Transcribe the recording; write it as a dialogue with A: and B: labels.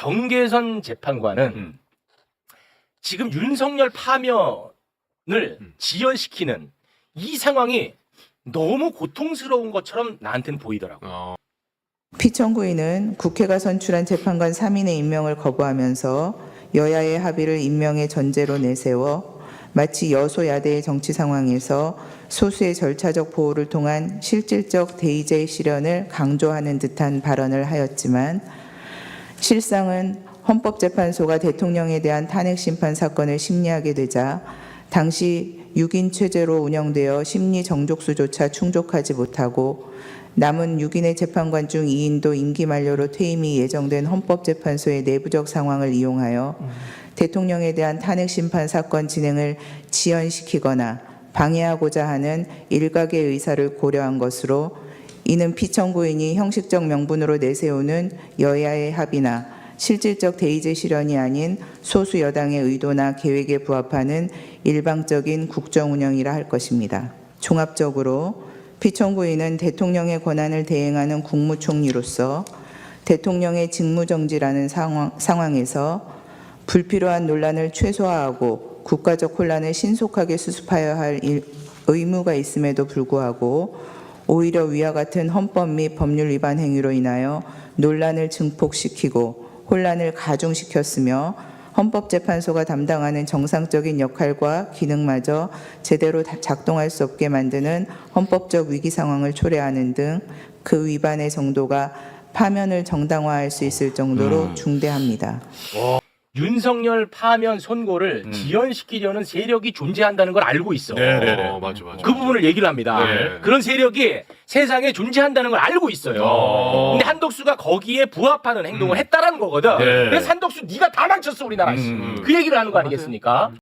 A: 정계선 재판관은
B: 음.
A: 지금 윤석열 파면을
B: 음.
A: 지연시키는 이 상황이 너무 고통스러운 것처럼 나한테는 보이더라고.
B: 어.
C: 피청구인은 국회가 선출한 재판관 3인의 임명을 거부하면서 여야의 합의를 임명의 전제로 내세워 마치 여소야대의 정치 상황에서 소수의 절차적 보호를 통한 실질적 대의제 실현을 강조하는 듯한 발언을 하였지만 실상은 헌법재판소가 대통령에 대한 탄핵 심판 사건을 심리하게 되자 당시 6인 체제로 운영되어 심리 정족수조차 충족하지 못하고 남은 6인의 재판관 중 2인도 임기 만료로 퇴임이 예정된 헌법재판소의 내부적 상황을 이용하여 대통령에 대한 탄핵 심판 사건 진행을 지연시키거나 방해하고자 하는 일각의 의사를 고려한 것으로 이는 피청구인이 형식적 명분으로 내세우는 여야의 합의나 실질적 대의제 실현이 아닌 소수 여당의 의도나 계획에 부합하는 일방적인 국정 운영이라 할 것입니다. 종합적으로 피청구인은 대통령의 권한을 대행하는 국무총리로서 대통령의 직무정지라는 상황, 상황에서 불필요한 논란을 최소화하고 국가적 혼란을 신속하게 수습하여야 할 일- 의무가 있음에도 불구하고 오히려 위와 같은 헌법 및 법률 위반 행위로 인하여 논란을 증폭시키고 혼란을 가중시켰으며 헌법재판소가 담당하는 정상적인 역할과 기능마저 제대로 다- 작동할 수 없게 만드는 헌법적 위기 상황을 초래하는 등 그 위반의 정도가 파면을 정당화할 수 있을 정도로
B: 음.
C: 중대합니다.
A: 윤석열 파면 선고를
B: 음.
A: 지연시키려는 세력이 존재한다는 걸 알고 있어.
B: 네네네. 어, 맞아, 맞아.
A: 그 부분을 얘기를 합니다.
B: 네.
A: 그런 세력이 세상에 존재한다는 걸 알고 있어요.
B: 어.
A: 근데 한덕수가 거기에 부합하는 행동을 했다라는 거거든.
B: 네.
A: 그래서 한덕수 네가 다 망쳤어 우리나라. 씨.
B: 음.
A: 그 얘기를 하는 거 아니겠습니까?